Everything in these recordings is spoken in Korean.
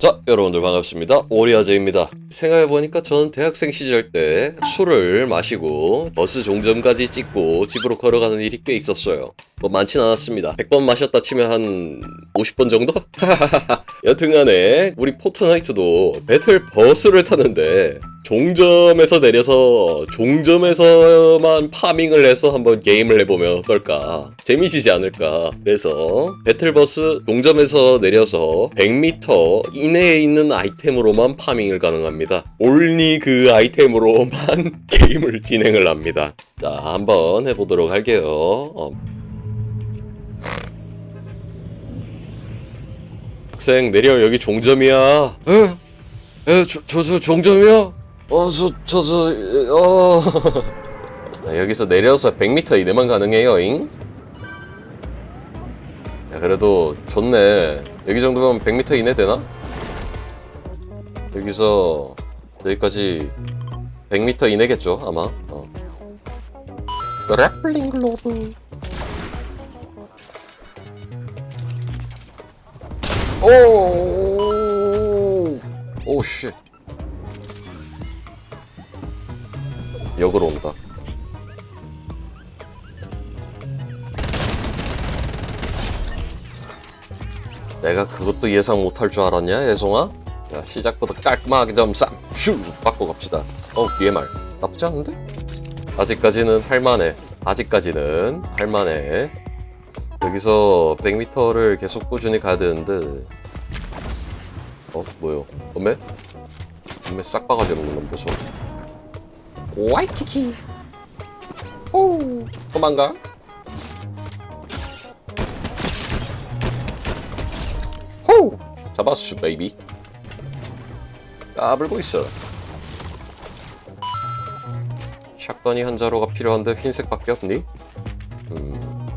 자, 여러분들 반갑습니다. 오리아제입니다. 생각해보니까 저는 대학생 시절 때 술을 마시고 버스 종점까지 찍고 집으로 걸어가는 일이 꽤 있었어요. 뭐 많진 않았습니다. 100번 마셨다 치면 한 50번 정도? 여튼간에 우리 포트나이트도 배틀 버스를 타는데 종점에서 내려서 종점에서만 파밍을 해서 한번 게임을 해보면 어떨까 재미지지 않을까 그래서 배틀버스 종점에서 내려서 100m 이내에 있는 아이템으로만 파밍을 가능합니다 올니 그 아이템으로만 게임을 진행을 합니다 자 한번 해보도록 할게요 어. 학생 내려 여기 종점이야 에? 에? 저, 저, 저 종점이야? 어, 저, 저, 저, 어. 자, 여기서 내려서 100m 이내만 가능해요, 잉? 야, 그래도 좋네. 여기 정도면 100m 이내 되나? 여기서 여기까지 100m 이내겠죠, 아마. 어. 래플링 글로브. 오! 오, 쉣. 역으로 온다. 내가 그것도 예상 못할 줄 알았냐, 예송아? 야, 시작부터 깔끔하게 점쌈, 슈! 받고 갑시다. 어, DMR. 나쁘지 않은데? 아직까지는 할만해. 아직까지는 할만해. 여기서 100m를 계속 꾸준히 가야 되는데, 어, 뭐요? 엄매? 엄매 싹 박아주는 건 보소. 와이키키. 오. 도망가. 호! 잡았슈 베이비. 까불고 있어. 샷건이 한 자루가 필요한데 흰색밖에 없니? 음.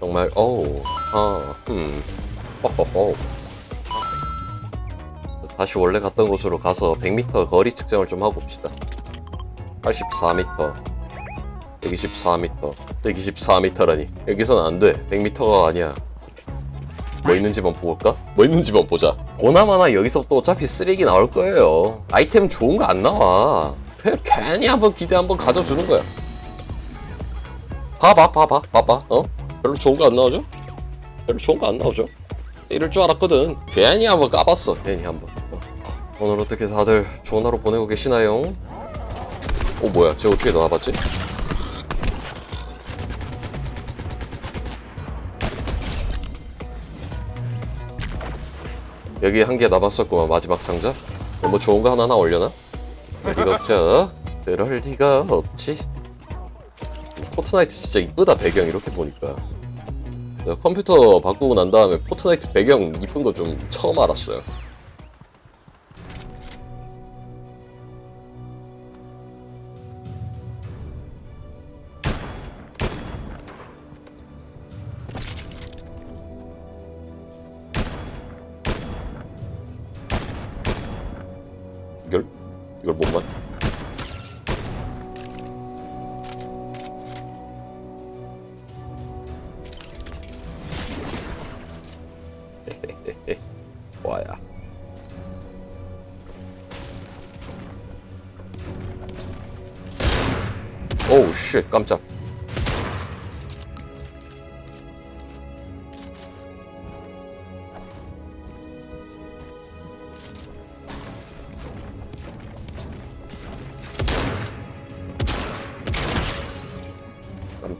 정말 어우 아음. 호호호 다시 원래 갔던 곳으로 가서 100m 거리 측정을 좀 하고 옵시다 84m 124m 124m라니 여기선 안돼 100m가 아니야 뭐 있는지만 올까? 뭐 있는지만 보자 보나마나 여기서 또 어차피 쓰레기 나올 거예요 아이템 좋은 거 안 나와 괜히 한번 기대 한번 가져주는 거야 봐봐 봐봐 봐봐 어? 별로 좋은 거 안 나오죠? 별로 좋은 거 안 나오죠? 이럴 줄 알았거든 괜히 한번 까봤어 괜히 한번 어. 오늘 어떻게 다들 좋은 하루 보내고 계시나요? 어 뭐야? 쟤 어떻게 나와봤지? 여기 한 개 남았었구만 마지막 상자? 뭐 좋은 거 하나 나 올려나? 리가 없죠 그럴 리가 없지. 포트나이트 진짜 이쁘다 배경 이렇게 보니까. 컴퓨터 바꾸고 난 다음에 포트나이트 배경 이쁜 거 좀 처음 알았어요 이걸? 이걸 못 맞? 와야. 오우 쉣 깜짝.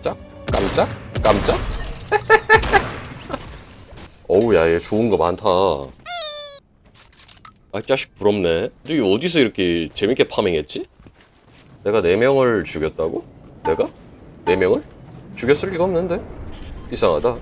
깜짝? 깜짝? 깜짝? 어우 야얘 좋은 거 많다 아 자식 부럽네 근데 어디서 이렇게 재밌게 파밍했지? 내가 4명을 죽였다고? 내가? 4명을? 죽였을 리가 없는데 이상하다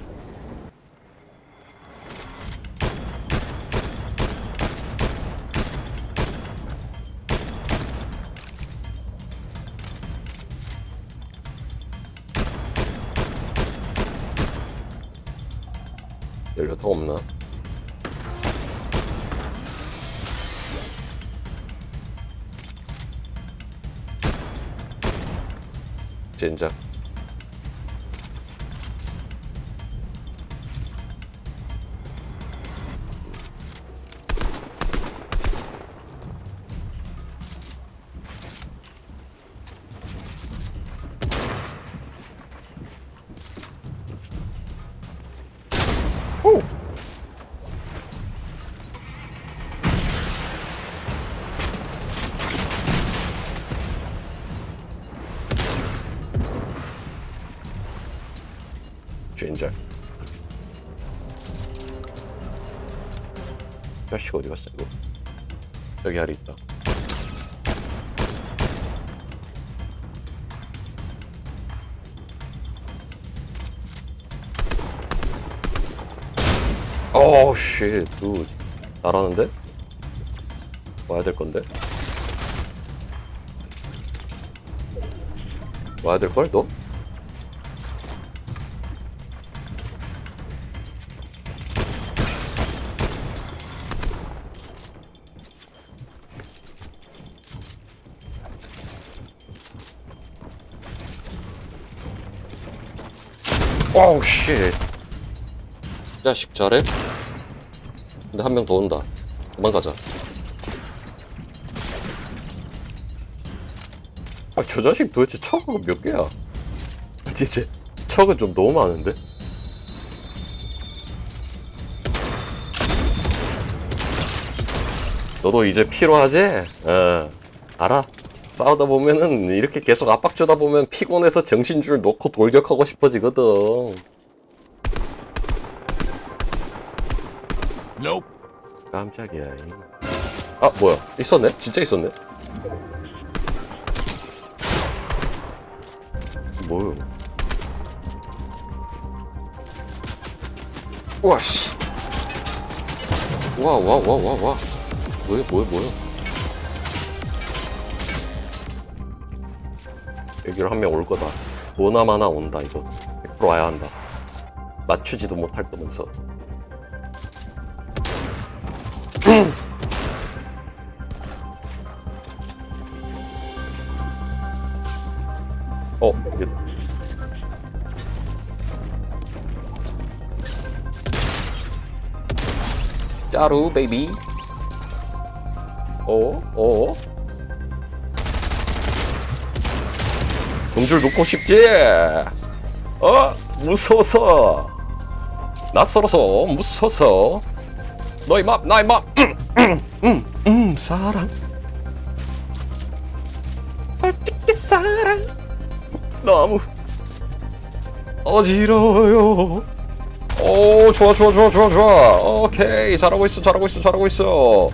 연료통 없나? 젠장. 자식 어디 갔어 이거? 여기 아래 있다. 어우 쉣, 두 잘하는데? 와야 될 건데? 와야 될걸 너? 어우 쉣. 자식 잘해? 근데 한 명 더 온다. 도망가자. 아, 저 자식 도대체 척은 몇 개야? 진짜 척은 좀 너무 많은데? 너도 이제 필요하지? 어, 알아. 싸우다 보면은 이렇게 계속 압박 주다 보면 피곤해서 정신줄 놓고 돌격하고 싶어지거든. Nope. 깜짝이야. 아 뭐야? 있었네? 진짜 있었네? 뭐요? 우와 씨. 와와와와 와. 뭐야 뭐야 뭐야? 여기로 한 명 올 거다. 보나마나 온다 이거. 100% 와야 한다. 맞추지도 못할 거면서. 어, 이게 짜루 베이비. 어, 어. 동줄 놓고 싶지? 어? 무서워서. 낯설어서 무서워서. 너희 맘, 나의 맘. 음, 음, 음, 음, 사랑. 솔직히 사랑. 너무 어지러워요. 오, 좋아, 좋아, 좋아, 좋아, 좋아. 오케이, 잘하고 있어, 잘하고 있어, 잘하고 있어. 어?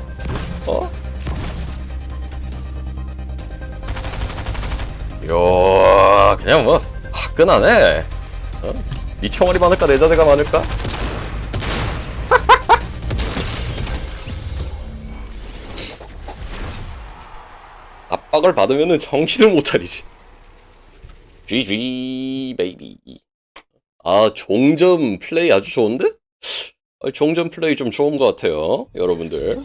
이야, 그냥 뭐 화끈하네. 어? 네 총알이 많을까, 내 자세가 많을까? 압박을 받으면은 정신을 못 차리지. GG 베이비. 아 종점 플레이 아주 좋은데? 아, 종점 플레이 좀 좋은 것 같아요, 여러분들.